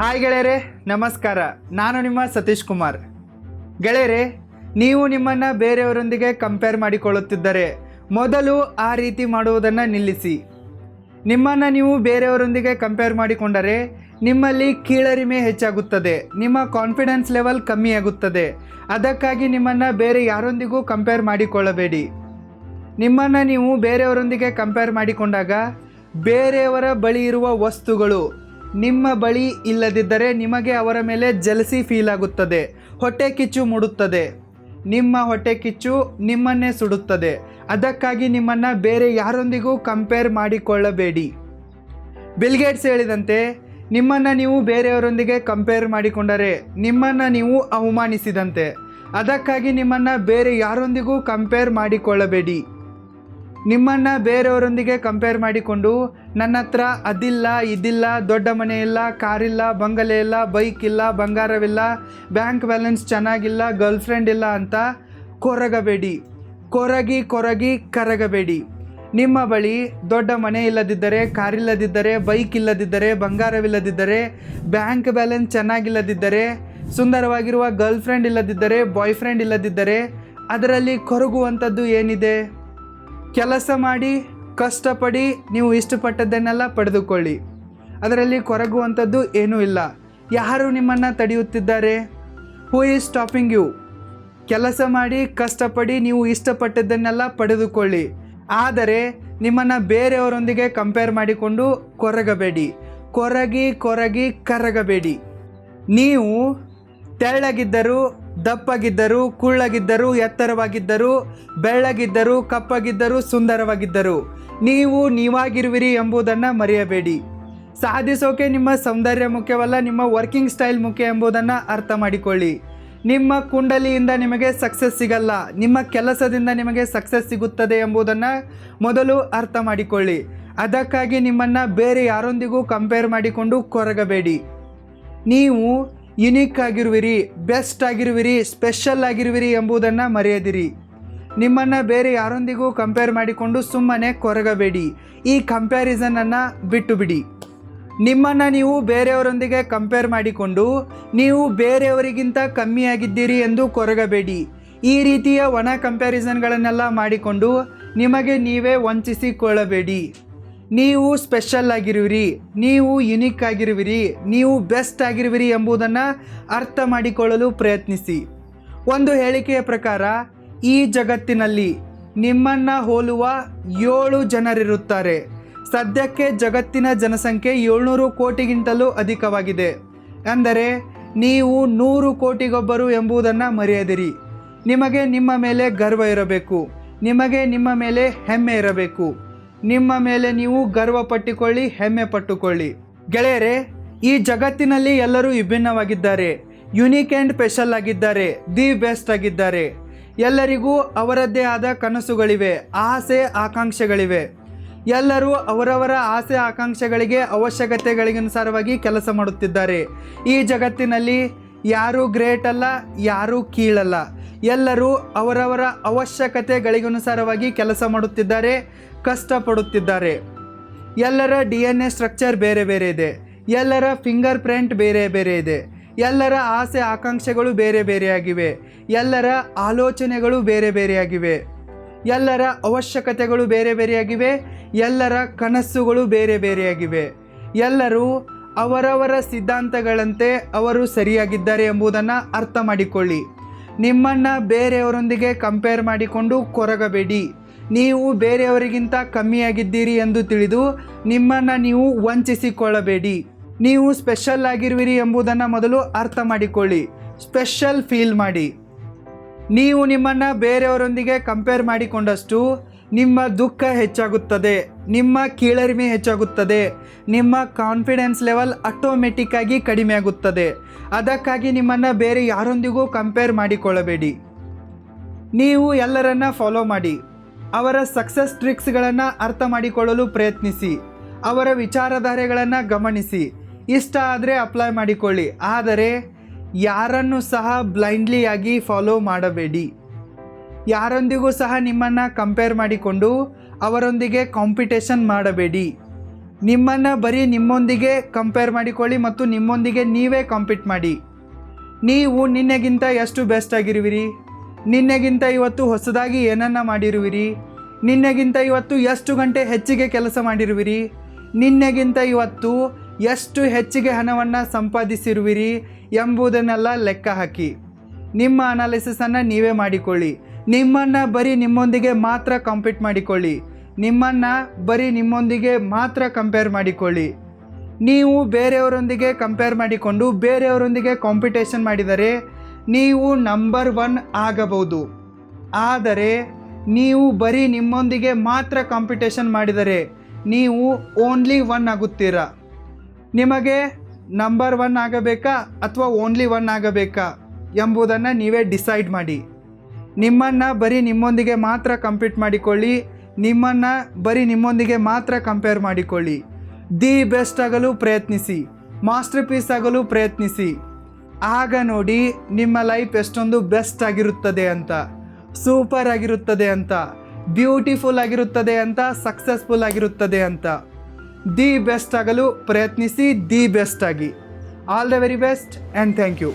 Hi ಗೆಳೆಯರೆ, ನಮಸ್ಕಾರ. ನಾನು ನಿಮ್ಮ ಸತೀಶ್ ಕುಮಾರ್. ಗೆಳೆಯರೆ, ನೀವು ನಿಮ್ಮನ್ನು ಬೇರೆಯವರೊಂದಿಗೆ ಕಂಪೇರ್ ಮಾಡಿಕೊಳ್ಳುತ್ತಿದ್ದರೆ ಮೊದಲು ಆ ರೀತಿ ಮಾಡುವುದನ್ನು ನಿಲ್ಲಿಸಿ. ನಿಮ್ಮನ್ನು ನೀವು ಬೇರೆಯವರೊಂದಿಗೆ ಕಂಪೇರ್ ಮಾಡಿಕೊಂಡರೆ ನಿಮ್ಮಲ್ಲಿ ಕೀಳರಿಮೆ ಹೆಚ್ಚಾಗುತ್ತದೆ, ನಿಮ್ಮ ಕಾನ್ಫಿಡೆನ್ಸ್ ಲೆವೆಲ್ ಕಮ್ಮಿಯಾಗುತ್ತದೆ ಅದಕ್ಕಾಗಿ ನಿಮ್ಮನ್ನು ಬೇರೆ ಯಾರೊಂದಿಗೂ ಕಂಪೇರ್ ಮಾಡಿಕೊಳ್ಳಬೇಡಿ. ನಿಮ್ಮನ್ನು ನೀವು ಬೇರೆಯವರೊಂದಿಗೆ ಕಂಪೇರ್ ಮಾಡಿಕೊಂಡಾಗ ಬೇರೆಯವರ ಬಳಿ ಇರುವ ವಸ್ತುಗಳು ನಿಮ್ಮ ಬಳಿ ಇಲ್ಲದಿದ್ದರೆ ನಿಮಗೆ ಅವರ ಮೇಲೆ ಜಲಸಿ ಫೀಲ್ ಆಗುತ್ತದೆ. ಹೊಟ್ಟೆ ಕಿಚ್ಚು ಮೂಡುತ್ತದೆ. ನಿಮ್ಮ ಹೊಟ್ಟೆ ಕಿಚ್ಚು ನಿಮ್ಮನ್ನೇ ಸುಡುತ್ತದೆ. ಅದಕ್ಕಾಗಿ ನಿಮ್ಮನ್ನು ಬೇರೆ ಯಾರೊಂದಿಗೂ ಕಂಪೇರ್ ಮಾಡಿಕೊಳ್ಳಬೇಡಿ. ಬಿಲ್ಗೇಟ್ಸ್ ಹೇಳಿದಂತೆ, ನಿಮ್ಮನ್ನು ನೀವು ಬೇರೆಯವರೊಂದಿಗೆ ಕಂಪೇರ್ ಮಾಡಿಕೊಂಡರೆ ನಿಮ್ಮನ್ನು ನೀವು ಅವಮಾನಿಸಿದಂತೆ. ಅದಕ್ಕಾಗಿ ನಿಮ್ಮನ್ನು ಬೇರೆ ಯಾರೊಂದಿಗೂ ಕಂಪೇರ್ ಮಾಡಿಕೊಳ್ಳಬೇಡಿ. ನಿಮ್ಮನ್ನು ಬೇರೆಯವರೊಂದಿಗೆ ಕಂಪೇರ್ ಮಾಡಿಕೊಂಡು ನನ್ನ ಹತ್ರ ಅದಿಲ್ಲ, ಇದಿಲ್ಲ, ದೊಡ್ಡ ಮನೆ ಇಲ್ಲ ಕಾರಿಲ್ಲ ಬಂಗಲೆ ಇಲ್ಲ ಬೈಕ್ ಇಲ್ಲ, ಬಂಗಾರವಿಲ್ಲ ಬ್ಯಾಂಕ್ ಬ್ಯಾಲೆನ್ಸ್ ಚೆನ್ನಾಗಿಲ್ಲ ಗರ್ಲ್ ಫ್ರೆಂಡ್ ಇಲ್ಲ ಅಂತ ಕೊರಗಬೇಡಿ. ಕೊರಗಿ ಕೊರಗಿ, ಕರಗಬೇಡಿ. ನಿಮ್ಮ ಬಳಿ ದೊಡ್ಡ ಮನೆ ಇಲ್ಲದಿದ್ದರೆ ಕಾರಿಲ್ಲದಿದ್ದರೆ ಬೈಕ್ ಇಲ್ಲದಿದ್ದರೆ, ಬಂಗಾರವಿಲ್ಲದಿದ್ದರೆ ಬ್ಯಾಂಕ್ ಬ್ಯಾಲೆನ್ಸ್ ಚೆನ್ನಾಗಿಲ್ಲದಿದ್ದರೆ, ಸುಂದರವಾಗಿರುವ ಗರ್ಲ್ ಫ್ರೆಂಡ್ ಇಲ್ಲದಿದ್ದರೆ ಬಾಯ್ ಫ್ರೆಂಡ್ ಇಲ್ಲದಿದ್ದರೆ, ಅದರಲ್ಲಿ ಕೊರಗುವಂಥದ್ದು ಏನಿದೆ? ಕೆಲಸ ಮಾಡಿ, ಕಷ್ಟಪಡಿ ನೀವು ಇಷ್ಟಪಟ್ಟದ್ದನ್ನೆಲ್ಲ ಪಡೆದುಕೊಳ್ಳಿ. ಅದರಲ್ಲಿ ಕೊರಗುವಂಥದ್ದು ಏನೂ ಇಲ್ಲ. ಯಾರು ನಿಮ್ಮನ್ನು ತಡೆಯುತ್ತಿದ್ದಾರೆ? ಹೂ ಈಸ್ ಸ್ಟಾಪಿಂಗ್ ಯು ಕೆಲಸ ಮಾಡಿ, ಕಷ್ಟಪಡಿ ನೀವು ಇಷ್ಟಪಟ್ಟದ್ದನ್ನೆಲ್ಲ ಪಡೆದುಕೊಳ್ಳಿ. ಆದರೆ ನಿಮ್ಮನ್ನು ಬೇರೆಯವರೊಂದಿಗೆ ಕಂಪೇರ್ ಮಾಡಿಕೊಂಡು ಕೊರಗಬೇಡಿ. ಕೊರಗಿ ಕೊರಗಿ ಕರಗಬೇಡಿ. ನೀವು ತೆಳ್ಳಗಿದ್ದರು ದಪ್ಪಗಿದ್ದರು, ಕುಳ್ಳಗಿದ್ದರು, ಎತ್ತರವಾಗಿದ್ದರು, ಬೆಳ್ಳಗಿದ್ದರು, ಕಪ್ಪಗಿದ್ದರು, ಸುಂದರವಾಗಿದ್ದರು. ನೀವು ನೀವಾಗಿರುವಿರಿ ಎಂಬುದನ್ನು ಮರೆಯಬೇಡಿ. ಸಾಧಿಸೋಕೆ ನಿಮ್ಮ ಸೌಂದರ್ಯ ಮುಖ್ಯವಲ್ಲ, ನಿಮ್ಮ ವರ್ಕಿಂಗ್ ಸ್ಟೈಲ್ ಮುಖ್ಯ ಎಂಬುದನ್ನು ಅರ್ಥ ಮಾಡಿಕೊಳ್ಳಿ ನಿಮ್ಮ ಕುಂಡಲಿಯಿಂದ ನಿಮಗೆ ಸಕ್ಸಸ್ ಸಿಗಲ್ಲ, ನಿಮ್ಮ ಕೆಲಸದಿಂದ ನಿಮಗೆ ಸಕ್ಸಸ್ ಸಿಗುತ್ತದೆ ಎಂಬುದನ್ನು ಮೊದಲು ಅರ್ಥ ಮಾಡಿಕೊಳ್ಳಿ ಅದಕ್ಕಾಗಿ ನಿಮ್ಮನ್ನು ಬೇರೆ ಯಾರೊಂದಿಗೂ ಕಂಪೇರ್ ಮಾಡಿಕೊಂಡು ಕೊರಗಬೇಡಿ. ನೀವು ಯುನೀಕ್ ಆಗಿರುವಿರಿ ಬೆಸ್ಟ್ ಆಗಿರುವಿರಿ ಸ್ಪೆಷಲ್ ಆಗಿರುವಿರಿ ಎಂಬುದನ್ನು ಮರೆಯದಿರಿ. ನಿಮ್ಮನ್ನು ಬೇರೆ ಯಾರೊಂದಿಗೂ ಕಂಪೇರ್ ಮಾಡಿಕೊಂಡು ಸುಮ್ಮನೆ ಕೊರಗಬೇಡಿ. ಈ ಕಂಪ್ಯಾರಿಸನನ್ನು ಬಿಟ್ಟು ಬಿಡಿ ನಿಮ್ಮನ್ನು ನೀವು ಬೇರೆಯವರೊಂದಿಗೆ ಕಂಪೇರ್ ಮಾಡಿಕೊಂಡು, ನೀವು ಬೇರೆಯವರಿಗಿಂತ ಕಮ್ಮಿಯಾಗಿದ್ದೀರಿ ಎಂದು ಕೊರಗಬೇಡಿ. ಈ ರೀತಿಯ ಒಣ ಕಂಪ್ಯಾರಿಸನ್ಗಳನ್ನೆಲ್ಲ ಮಾಡಿಕೊಂಡು ನಿಮಗೆ ನೀವೇ ವಂಚಿಸಿಕೊಳ್ಳಬೇಡಿ. ನೀವು ಸ್ಪೆಷಲ್ ಆಗಿರುವಿರಿ, ನೀವು ಯುನಿಕ್ ಆಗಿರುವಿರಿ, ನೀವು ಬೆಸ್ಟ್ ಆಗಿರುವಿರಿ ಎಂಬುದನ್ನು ಅರ್ಥ ಮಾಡಿಕೊಳ್ಳಲು ಪ್ರಯತ್ನಿಸಿ. ಒಂದು ಹೇಳಿಕೆಯ ಪ್ರಕಾರ, ಈ ಜಗತ್ತಿನಲ್ಲಿ ನಿಮ್ಮನ್ನು ಹೋಲುವ ಏಳು ಜನರಿರುತ್ತಾರೆ. ಸದ್ಯಕ್ಕೆ ಜಗತ್ತಿನ ಜನಸಂಖ್ಯೆ ಏಳ್ನೂರು ಕೋಟಿಗಿಂತಲೂ ಅಧಿಕವಾಗಿದೆ. ಅಂದರೆ, ನೀವು ನೂರು ಕೋಟಿಗೊಬ್ಬರು ಎಂಬುದನ್ನು ಮರೆಯದಿರಿ. ನಿಮಗೆ ನಿಮ್ಮ ಮೇಲೆ ಗರ್ವ ಇರಬೇಕು. ನಿಮಗೆ ನಿಮ್ಮ ಮೇಲೆ ಹೆಮ್ಮೆ ಇರಬೇಕು. ನಿಮ್ಮ ಮೇಲೆ ನೀವು ಗರ್ವ ಪಟ್ಟಿಕೊಳ್ಳಿ ಹೆಮ್ಮೆ ಪಟ್ಟುಕೊಳ್ಳಿ ಗೆಳೆಯರೇ, ಈ ಜಗತ್ತಿನಲ್ಲಿ ಎಲ್ಲರೂ ವಿಭಿನ್ನವಾಗಿದ್ದಾರೆ. ಯುನೀಕ್ ಆ್ಯಂಡ್ ಸ್ಪೆಷಲ್ ಆಗಿದ್ದಾರೆ. ದಿ ಬೆಸ್ಟ್ ಆಗಿದ್ದಾರೆ. ಎಲ್ಲರಿಗೂ ಅವರದ್ದೇ ಆದ ಕನಸುಗಳಿವೆ, ಆಸೆ, ಆಕಾಂಕ್ಷೆಗಳಿವೆ. ಎಲ್ಲರೂ ಅವರವರ ಆಸೆ, ಆಕಾಂಕ್ಷೆಗಳಿಗೆ ಅವಶ್ಯಕತೆಗಳಿಗನುಸಾರವಾಗಿ ಕೆಲಸ ಮಾಡುತ್ತಿದ್ದಾರೆ. ಈ ಜಗತ್ತಿನಲ್ಲಿ ಯಾರೂ ಗ್ರೇಟ್ ಅಲ್ಲ, ಯಾರೂ ಕೀಳಲ್ಲ. ಎಲ್ಲರೂ ಅವರವರ ಅವಶ್ಯಕತೆಗಳಿಗನುಸಾರವಾಗಿ ಕೆಲಸ ಮಾಡುತ್ತಿದ್ದಾರೆ. ಕಷ್ಟಪಡುತ್ತಿದ್ದಾರೆ. ಎಲ್ಲರ ಡಿ ಎನ್ ಎ ಸ್ಟ್ರಕ್ಚರ್ ಬೇರೆ ಬೇರೆ ಇದೆ. ಎಲ್ಲರ ಫಿಂಗರ್ ಪ್ರಿಂಟ್ ಬೇರೆ ಬೇರೆ ಇದೆ. ಎಲ್ಲರ ಆಸೆ ಆಕಾಂಕ್ಷೆಗಳು ಬೇರೆ ಬೇರೆಯಾಗಿವೆ ಎಲ್ಲರ ಆಲೋಚನೆಗಳು ಬೇರೆ ಬೇರೆಯಾಗಿವೆ ಎಲ್ಲರ ಅವಶ್ಯಕತೆಗಳು ಬೇರೆ ಬೇರೆಯಾಗಿವೆ ಎಲ್ಲರ ಕನಸುಗಳು ಬೇರೆ ಬೇರೆಯಾಗಿವೆ ಎಲ್ಲರೂ ಅವರವರ ಸಿದ್ಧಾಂತಗಳಂತೆ ಅವರು ಸರಿಯಾಗಿದ್ದಾರೆ ಎಂಬುದನ್ನು ಅರ್ಥ ಮಾಡಿಕೊಳ್ಳಿ. ನಿಮ್ಮನ್ನು ಬೇರೆಯವರೊಂದಿಗೆ ಕಂಪೇರ್ ಮಾಡಿಕೊಂಡು ಕೊರಗಬೇಡಿ. ನೀವು ಬೇರೆಯವರಿಗಿಂತ ಕಮ್ಮಿಯಾಗಿದ್ದೀರಿ ಎಂದು ತಿಳಿದು ನಿಮ್ಮನ್ನು ನೀವು ವಂಚಿಸಿಕೊಳ್ಳಬೇಡಿ. ನೀವು ಸ್ಪೆಷಲ್ ಆಗಿರುವಿರಿ ಎಂಬುದನ್ನು ಮೊದಲು ಅರ್ಥ ಮಾಡಿಕೊಳ್ಳಿ. ಸ್ಪೆಷಲ್ ಫೀಲ್ ಮಾಡಿ. ನೀವು ನಿಮ್ಮನ್ನು ಬೇರೆಯವರೊಂದಿಗೆ ಕಂಪೇರ್ ಮಾಡಿಕೊಂಡಷ್ಟು ನಿಮ್ಮ ದುಃಖ ಹೆಚ್ಚಾಗುತ್ತದೆ, ನಿಮ್ಮ ಕೀಳರಿಮೆ ಹೆಚ್ಚಾಗುತ್ತದೆ, ನಿಮ್ಮ ಕಾನ್ಫಿಡೆನ್ಸ್ ಲೆವೆಲ್ ಆಟೋಮೆಟಿಕ್ಕಾಗಿ ಕಡಿಮೆ ಆಗುತ್ತದೆ. ಅದಕ್ಕಾಗಿ ನಿಮ್ಮನ್ನು ಬೇರೆ ಯಾರೊಂದಿಗೂ ಕಂಪೇರ್ ಮಾಡಿಕೊಳ್ಳಬೇಡಿ. ನೀವು ಎಲ್ಲರನ್ನ ಫಾಲೋ ಮಾಡಿ. ಅವರ ಸಕ್ಸಸ್ ಟ್ರಿಕ್ಸ್ಗಳನ್ನು ಅರ್ಥ ಮಾಡಿಕೊಳ್ಳಲು ಪ್ರಯತ್ನಿಸಿ. ಅವರ ವಿಚಾರಧಾರೆಗಳನ್ನು ಗಮನಿಸಿ. ಇಷ್ಟ ಆದರೆ ಅಪ್ಲೈ ಮಾಡಿಕೊಳ್ಳಿ. ಆದರೆ, ಯಾರನ್ನು ಸಹ ಬ್ಲೈಂಡ್ಲಿಯಾಗಿ ಫಾಲೋ ಮಾಡಬೇಡಿ. ಯಾರೊಂದಿಗೂ ಸಹ ನಿಮ್ಮನ್ನು ಕಂಪೇರ್ ಮಾಡಿಕೊಂಡು ಅವರೊಂದಿಗೆ ಕಾಂಪಿಟೇಷನ್ ಮಾಡಬೇಡಿ. ನಿಮ್ಮನ್ನು ಬರೀ ನಿಮ್ಮೊಂದಿಗೆ ಕಂಪೇರ್ ಮಾಡಿಕೊಳ್ಳಿ ಮತ್ತು ನಿಮ್ಮೊಂದಿಗೆ ನೀವೇ ಕಾಂಪೀಟ್ ಮಾಡಿ. ನೀವು ನಿನ್ನೆಗಿಂತ ಎಷ್ಟು ಬೆಸ್ಟ್ ಆಗಿರುವಿರಿ? ನಿನ್ನೆಗಿಂತ ಇವತ್ತು ಹೊಸದಾಗಿ ಏನನ್ನ ಮಾಡಿರುವಿರಿ? ನಿನ್ನೆಗಿಂತ ಇವತ್ತು ಎಷ್ಟು ಗಂಟೆ ಹೆಚ್ಚಿಗೆ ಕೆಲಸ ಮಾಡಿರುವಿರಿ? ನಿನ್ನೆಗಿಂತ ಇವತ್ತು ಎಷ್ಟು ಹೆಚ್ಚಿಗೆ ಹಣವನ್ನು ಸಂಪಾದಿಸಿರುವಿರಿ ಎಂಬುದನ್ನೆಲ್ಲ ಲೆಕ್ಕ ಹಾಕಿ. ನಿಮ್ಮ ಅನಾಲಿಸಿಸನ್ನು ನೀವೇ ಮಾಡಿಕೊಳ್ಳಿ. ನಿಮ್ಮನ್ನು ಬರೀ ನಿಮ್ಮೊಂದಿಗೆ ಮಾತ್ರ ಕಂಪೀಟ್ ಮಾಡಿಕೊಳ್ಳಿ. ನಿಮ್ಮನ್ನು ಬರೀ ನಿಮ್ಮೊಂದಿಗೆ ಮಾತ್ರ ಕಂಪೇರ್ ಮಾಡಿಕೊಳ್ಳಿ. ನೀವು ಬೇರೆಯವರೊಂದಿಗೆ ಕಂಪೇರ್ ಮಾಡಿಕೊಂಡು ಬೇರೆಯವರೊಂದಿಗೆ ಕಾಂಪಿಟೇಷನ್ ಮಾಡಿದರೆ ನೀವು ನಂಬರ್ ಒನ್ ಆಗಬಹುದು. ಆದರೆ, ನೀವು ಬರೀ ನಿಮ್ಮೊಂದಿಗೆ ಮಾತ್ರ ಕಾಂಪಿಟೇಷನ್ ಮಾಡಿದರೆ, ನೀವು ಓನ್ಲಿ ಒನ್ ಆಗುತ್ತೀರಾ? ನಿಮಗೆ ನಂಬರ್ ಒನ್ ಆಗಬೇಕಾ ಅಥವಾ ಓನ್ಲಿ ಒನ್ ಆಗಬೇಕಾ ಎಂಬುದನ್ನು ನೀವೇ ಡಿಸೈಡ್ ಮಾಡಿ. ನಿಮ್ಮನ್ನು ಬರೀ ನಿಮ್ಮೊಂದಿಗೆ ಮಾತ್ರ ಕಂಪೀಟ್ ಮಾಡಿಕೊಳ್ಳಿ, ನಿಮ್ಮನ್ನು ಬರೀ ನಿಮ್ಮೊಂದಿಗೆ ಮಾತ್ರ ಕಂಪೇರ್ ಮಾಡಿಕೊಳ್ಳಿ. ದಿ ಬೆಸ್ಟ್ ಆಗಲು ಪ್ರಯತ್ನಿಸಿ. ಮಾಸ್ಟರ್ ಪೀಸ್ ಆಗಲು ಪ್ರಯತ್ನಿಸಿ. ಆಗ ನೋಡಿ ನಿಮ್ಮ ಲೈಫ್ ಎಷ್ಟೊಂದು ಬೆಸ್ಟ್ ಆಗಿರುತ್ತದೆ ಅಂತ ಸೂಪರ್ ಆಗಿರುತ್ತದೆ ಅಂತ ಬ್ಯೂಟಿಫುಲ್ ಆಗಿರುತ್ತದೆ ಅಂತ ಸಕ್ಸಸ್ಫುಲ್ ಆಗಿರುತ್ತದೆ ಅಂತ. ದಿ ಬೆಸ್ಟ್ ಆಗಲು ಪ್ರಯತ್ನಿಸಿ ದಿ ಬೆಸ್ಟ್ ಆಗಿ. All the very best and thank you